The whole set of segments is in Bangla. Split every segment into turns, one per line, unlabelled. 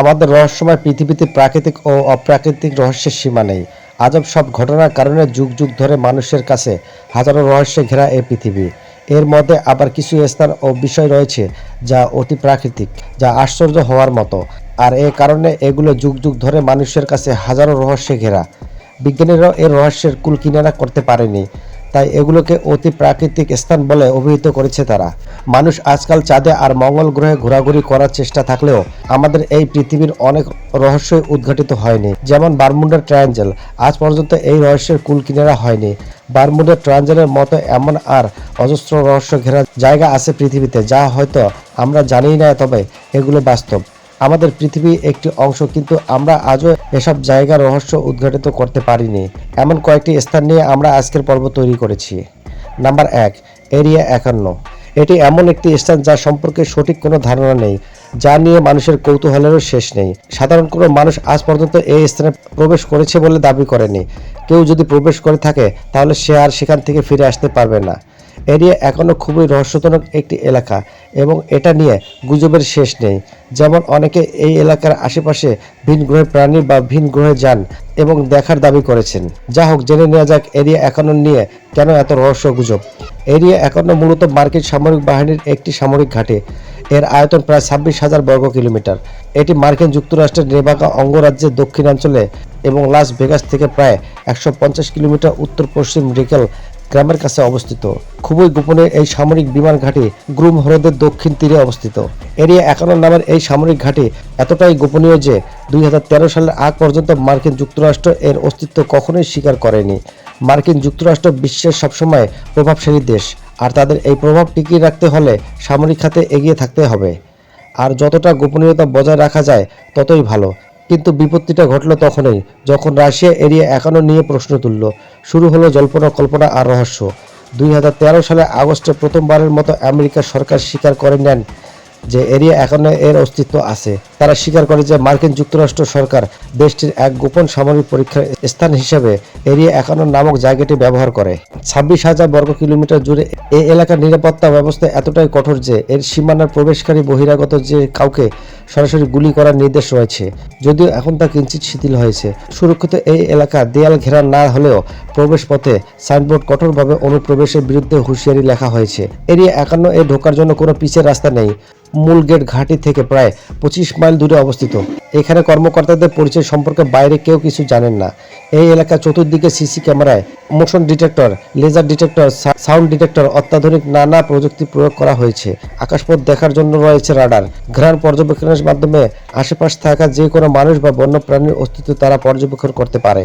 আমাদের রহস্যময় পৃথিবীতে প্রাকৃতিক ও অপ্রাকৃতিক রহস্যের সীমা নেই। আজব সব ঘটনার কারণে যুগ যুগ ধরে মানুষের কাছে হাজারো রহস্যে ঘেরা এই পৃথিবী। এর মধ্যে আবার কিছু স্থান ও বিষয় রয়েছে যা অতি প্রাকৃতিক, যা আশ্চর্য হওয়ার মতো। আর এ কারণে এগুলো যুগ যুগ ধরে মানুষের কাছে হাজারো রহস্যে ঘেরা। বিজ্ঞানীরাও এর রহস্যের কুল কিনারা করতে পারেনি। তাই এগুলোকে অতি প্রাকৃতিক স্থান বলে অভিহিত করেছে তারা। মানুষ আজকাল চাঁদে আর মঙ্গল গ্রহে ঘোরাঘুরি করার চেষ্টা থাকলেও আমাদের এই পৃথিবীর অনেক রহস্যই উদ্ঘাটিত হয়নি। যেমন বারমুন্ডার ট্রায়াঞ্জেল, আজ পর্যন্ত এই রহস্যের কুল কিনারা হয়নি। বারমুন্ডার ট্রায়াঞ্জেলের মতো এমন আর অজস্র রহস্য ঘেরা জায়গা আছে পৃথিবীতে, যা হয়তো আমরা জানি না, তবে এগুলো বাস্তব। আমাদের পৃথিবী একটি অংশ, কিন্তু আমরা আজও এসব জায়গার রহস্য উদ্ঘাটিত করতে পারিনি। এমন কয়েকটি স্থান নিয়ে আমরা আজকের পর্ব তৈরি করেছি। নাম্বার এক, এরিয়া একান্ন। এটি এমন একটি স্থান যা সম্পর্কে সঠিক কোনো ধারণা নেই, যা নিয়ে মানুষের কৌতূহলেরও শেষ নেই। সাধারণ কোনো মানুষ আজ পর্যন্ত এই স্থানে প্রবেশ করেছে বলে দাবি করেনি। কেউ যদি প্রবেশ করে থাকে, তাহলে সে আর সেখান থেকে ফিরে আসতে পারবে না। এরিয়া এখনও খুবই রহস্যজনক একটি এলাকা এবং এটা নিয়ে গুজবের শেষ নেই। যেমন অনেকে এই এলাকার আশেপাশে ভিন গ্রহে প্রাণী বা ভিন গ্রহে যান এবং দেখার দাবি করেছেন। যা হোক, জেনে নেওয়া যাক এরিয়া এখনও নিয়ে কেন এত রহস্য গুজব? এরিয়া একান্ন মূলত মার্কিন সামরিক বাহিনীর একটি সামরিক ঘাঁটি। এর আয়তন প্রায় ছাব্বিশ হাজার বর্গ কিলোমিটার। এটি মার্কিন যুক্তরাষ্ট্রের নেভাকা অঙ্গরাজ্যের দক্ষিণাঞ্চলে এবং লাস ভেগাস থেকে প্রায় একশো পঞ্চাশ কিলোমিটার উত্তর পশ্চিম রিকেল গ্রামের কাছে অবস্থিত। খুবই গোপনে এই সামরিক বিমান ঘাঁটি গ্রুম হ্রদের দক্ষিণ তীরে অবস্থিত। এরিয়া একান্ন নামের এই সামরিক ঘাঁটি এতটাই গোপনীয় যে দুই সালের আগ পর্যন্ত মার্কিন যুক্তরাষ্ট্র এর অস্তিত্ব কখনোই স্বীকার করেনি। মার্কিন যুক্তরাষ্ট্র বিশ্বের সবসময় প্রভাবশালী দেশ, আর তাদের এই প্রভাব টিকিয়ে রাখতে হলে সামরিক খাতে এগিয়ে থাকতে হবে। আর যতটা গোপনীয়তা বজায় রাখা যায়, ততই ভালো। কিন্তু বিপত্তিটা ঘটল তখনই, যখন রাশিয়া এরিয়া একান্ন নিয়ে প্রশ্ন তুলল। শুরু হলো জল্পনা, কল্পনা আর রহস্য। দুই হাজার তেরো সালে আগস্টে প্রথমবারের মতো আমেরিকার সরকার স্বীকার করে নেন যে এরিয়া একান্ন এর অস্তিত্ব আছে। তারা স্বীকার করে যে মার্কিন যুক্তরাষ্ট্র সরকার দেশটির এক গোপন সামরিক পরীক্ষার স্থান হিসেবে এরিয়া একান্ন নামক জায়গাটি ব্যবহার করে। ছাব্বিশ হাজার বর্গ কিলোমিটার জুড়ে এই এলাকার নিরাপত্তা ব্যবস্থা এতটাই কঠোর যে এর সীমানার প্রবেশকারী বহিরাগত যে কাউকে সরাসরি গুলি করার নির্দেশ রয়েছে, যদিও এখন তা কিঞ্চিত শিথিল হয়েছে। সুরক্ষিত এই এলাকা দেয়াল ঘেরা না হলেও প্রবেশ পথে সাইনবোর্ড কঠোরভাবে অনুপ্রবেশের বিরুদ্ধে হুঁশিয়ারি লেখা হয়েছে। এরিয়া একান্ন এ ঢোকার জন্য কোনো পিচের রাস্তা নেই। মূল গেট ঘাঁটি থেকে প্রায় পঁচিশ মাইল দূরে অবস্থিত। এখানে কর্মকর্তাদের পরিচয় সম্পর্কে বাইরে কেউ কিছু জানেন না। এই এলাকা চতুর্দিকে সিসি ক্যামেরায় motion detector, laser detector sound detector, অত্যাধুনিক নানা প্রযুক্তি প্রয়োগ করা হয়েছে। আকাশপথ দেখার জন্য রয়েছে রাডার। ঘ্রাণ পর্যবেক্ষণের মাধ্যমে আশেপাশে থাকা যে কোনো মানুষ বা বন্য প্রাণীর অস্তিত্ব তারা পর্যবেক্ষণ করতে পারে।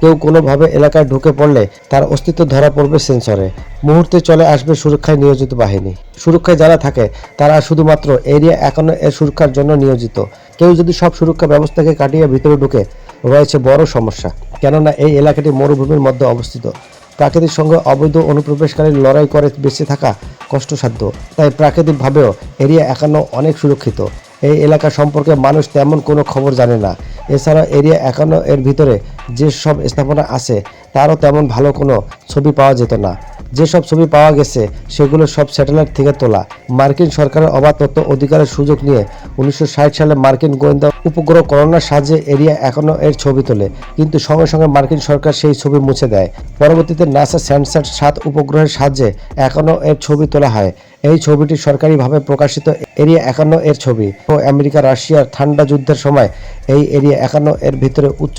কেউ কোনোভাবে এলাকায় ঢুকে পড়লে তার অস্তিত্ব ধরা পড়বে সেন্সরে। মুহূর্তে চলে আসবে সুরক্ষায় নিয়োজিত বাহিনী। সুরক্ষায় যারা থাকে, তারা শুধুমাত্র এরিয়া একান্ন এর সুরক্ষার জন্য নিয়োজিত। কেউ যদি সব সুরক্ষা ব্যবস্থাকে কাটিয়ে ভিতরে ঢুকে, রয়েছে বড় সমস্যা। কেননা এই এলাকাটি মরুভূমির মধ্যে অবস্থিত। প্রাকৃতিক সঙ্গে অবৈধ অনুপ্রবেশকারী লড়াই করে বেঁচে থাকা কষ্টসাধ্য। তাই প্রাকৃতিকভাবেও এরিয়া একান্ন অনেক সুরক্ষিত। এই এলাকা সম্পর্কে মানুষ তেমন কোনো খবর জানে না। এছাড়া এরিয়া একান্ন এর ভিতরে যে সব স্থাপনা আছে, তারও তেমন ভালো কোনো ছবি পাওয়া যেত না। যেসব ছবি পাওয়া গেছে, সেগুলো সব স্যাটেলাইট থেকে তোলা। মার্কিন সরকারের অবাধ তথ্য অধিকারের সুযোগ নিয়ে উনিশশো সালে মার্কিন গোয়েন্দা উপগ্রহ করোনার সাহায্যে এরিয়া একান্ন এর ছবি তোলে, কিন্তু সঙ্গে সঙ্গে মার্কিন সরকার সেই ছবি মুছে দেয়। পরবর্তীতে নাসা স্যান্ডস্যাট সাত উপগ্রহের সাহায্যে একান্ন এর ছবি তোলা হয়। এই ছবিটি সরকারিভাবে প্রকাশিত এরিয়া একান্ন এর ছবি। ও আমেরিকা, রাশিয়ার ঠান্ডা যুদ্ধের সময় এই এরিয়া একান্ন এর ভিতরে উচ্চ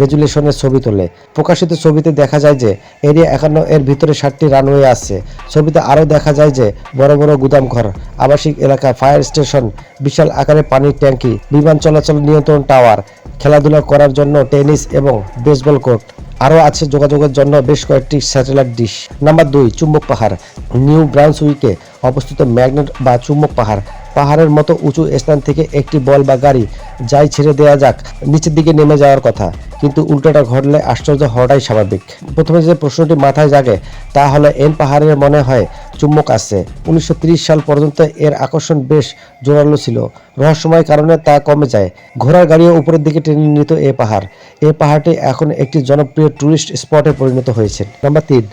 রেজুলেশনের ছবি তোলে। প্রকাশিত ছবিতে দেখা যায় যে, এরিয়া একান্ন এর ভিতরে ষাটটি রানওয়ে আছে। ছবিতে আরও দেখা যায় যে, বড় বড় গুদামঘর, আবাসিক এলাকা, ফায়ার স্টেশন, বিশাল আকারের পানির ট্যাঙ্কি, বিমান চলাচল নিয়ন্ত্রণ টাওয়ার, খেলাধুলা করার জন্য টেনিস এবং বেসবল কোর্ট। আরও আছে যোগাযোগের জন্য বেশ কয়েকটি স্যাটেলাইট ডিশ। নাম্বার দুই, চুম্বক পাহাড়। নিউ ব্রাউন্সউইকে অবস্থিত ম্যাগনেট বা চুম্বক পাহাড়। পাহাড়ের মতো উঁচু স্থান থেকে একটি বল বা গাড়ি, যাই ছেড়ে দেওয়া যাক, নিচের দিকে নেমে যাওয়ার কথা। কিন্তু উল্টোটা ঘটলে আশ্চর্য হওয়াটাই স্বাভাবিক। প্রথমে যে প্রশ্নটি মাথায় জাগে, তা হলো এন পাহাড়ের মনে হয় চুম্বক আছে। উনিশশো ত্রিশ সাল পর্যন্ত এর আকর্ষণ বেশ জোরালো ছিল। রহস্যময় কারণে তা কমে যায়। ঘোড়ার গাড়িও উপরের দিকে টেনে নিত এ পাহাড়। এ পাহাড়টি এখন একটি জনপ্রিয় টুরিস্ট স্পটে পরিণত হয়েছে। নাম্বার তিন,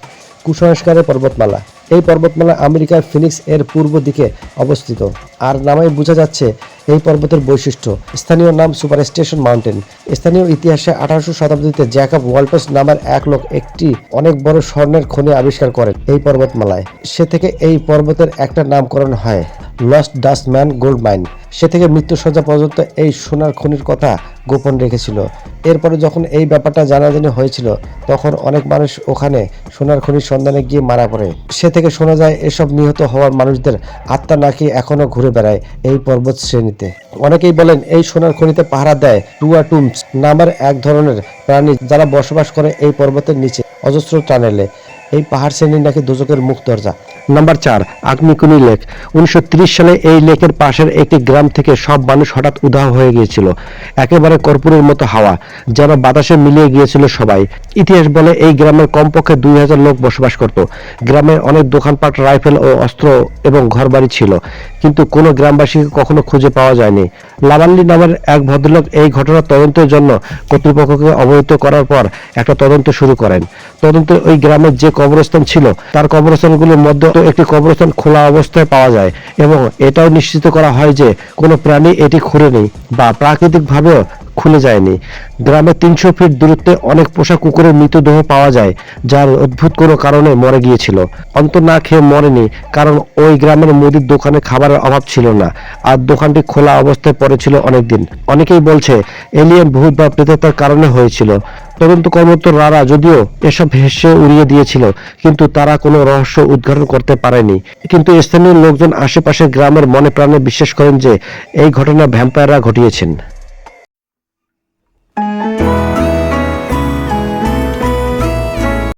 কুসংস্কারের পর্বতমালা। এই পর্বতমালা আমেরিকার ফিনিক্স এর পূর্ব দিকে অবস্থিত। আর নামায় বোঝা যাচ্ছে এই পর্বতের বৈশিষ্ট্য। স্থানীয় নাম সুপার স্টেশন মাউন্টেন। স্থানীয় ইতিহাসে আঠারোশো শতাব্দীতে জ্যাকব ওয়ালপস নামের এক লোক একটি অনেক বড় স্বর্ণের খনি আবিষ্কার করেন এই পর্বতমালায়। সে থেকে এই পর্বতের একটা নামকরণ হয়। লস্ট ডাস্টম্যান গোল্ড মাইন সে থেকে মৃত্যুসজ্জা পর্যন্ত এই সোনার খনির কথা গোপন রেখেছিল। এরপরে যখন এই ব্যাপারটা জানাজানি হয়েছিল, তখন অনেক মানুষ ওখানে সোনার খনির সন্ধানে গিয়ে মারা পড়ে। সে থেকে শোনা যায়, এসব নিহত হওয়ার মানুষদের আত্মা নাকি এখনও ঘুরে বেড়ায় এই পর্বত শ্রেণীতে। অনেকেই বলেন, এই সোনার খনিতে পাহারা দেয় টুয়া টুমস নামের এক ধরনের প্রাণী যারা বসবাস করে এই পর্বতের নিচে, অজস্র টানেলে। এই পাহাড় শ্রেণি নাকি দুজকের মুখ দরজা। নাম্বার চার আগ্নিকুনি লেক। উনিশশো ত্রিশ সালে এই লেকের পাশের একটি গ্রাম থেকে সব মানুষ হঠাৎ উধাও হয়ে গিয়েছিল। একেবারে কর্পূরের মতো হাওয়া, যেন বাতাসে মিলিয়ে গিয়েছিল সবাই। ইতিহাস বলে এই গ্রামের কমপক্ষে দুই হাজার লোক বসবাস করত। গ্রামে অনেক দোকানপাট, রাইফেল ও অস্ত্র এবং ঘরবাড়ি ছিল। কিন্তু কোনো গ্রামবাসীকে কখনো খুঁজে পাওয়া যায়নি। লাভাল্লি নামের এক ভদ্রলোক এই ঘটনার তদন্তের জন্য কর্তৃপক্ষকে অবহিত করার পর একটা তদন্ত শুরু করেন। তদন্তে ওই গ্রামের যে কবরস্থান ছিল, তার কবরস্থানগুলোর মধ্যে একটি কবরস্থান খোলা অবস্থায় পাওয়া যায় এবং এটাও নিশ্চিত করা হয় যে কোনো প্রাণী এটি খুঁড়েনি বা প্রাকৃতিকভাবেও খুলে যায়নি। গ্রামে তিনশো ফিট দূরত্বে অনেক পোষা কুকুরের মৃতদেহ পাওয়া যায়, যার অদ্ভুত কোনো কারণে মরে গিয়েছিল। অন্ত না খেয়ে মরেনি, কারণ ওই গ্রামের মুদির দোকানে খাবারের অভাব ছিল না, আর দোকানটি খোলা অবস্থায় পড়েছিল অনেকদিন। অনেকেই বলছে, এলিয়েন ভূত বা প্রেতাত্মার কারণে হয়েছিল। তদন্ত কর্মরত রারা যদিও এসব হেসে উড়িয়ে দিয়েছিল, কিন্তু তারা কোনো রহস্য উদ্ঘাটন করতে পারেনি। কিন্তু স্থানীয় লোকজন আশেপাশের গ্রামের মনে প্রাণে বিশ্বাস করেন যে, এই ঘটনা ভ্যাম্পায়াররা ঘটিয়েছেন।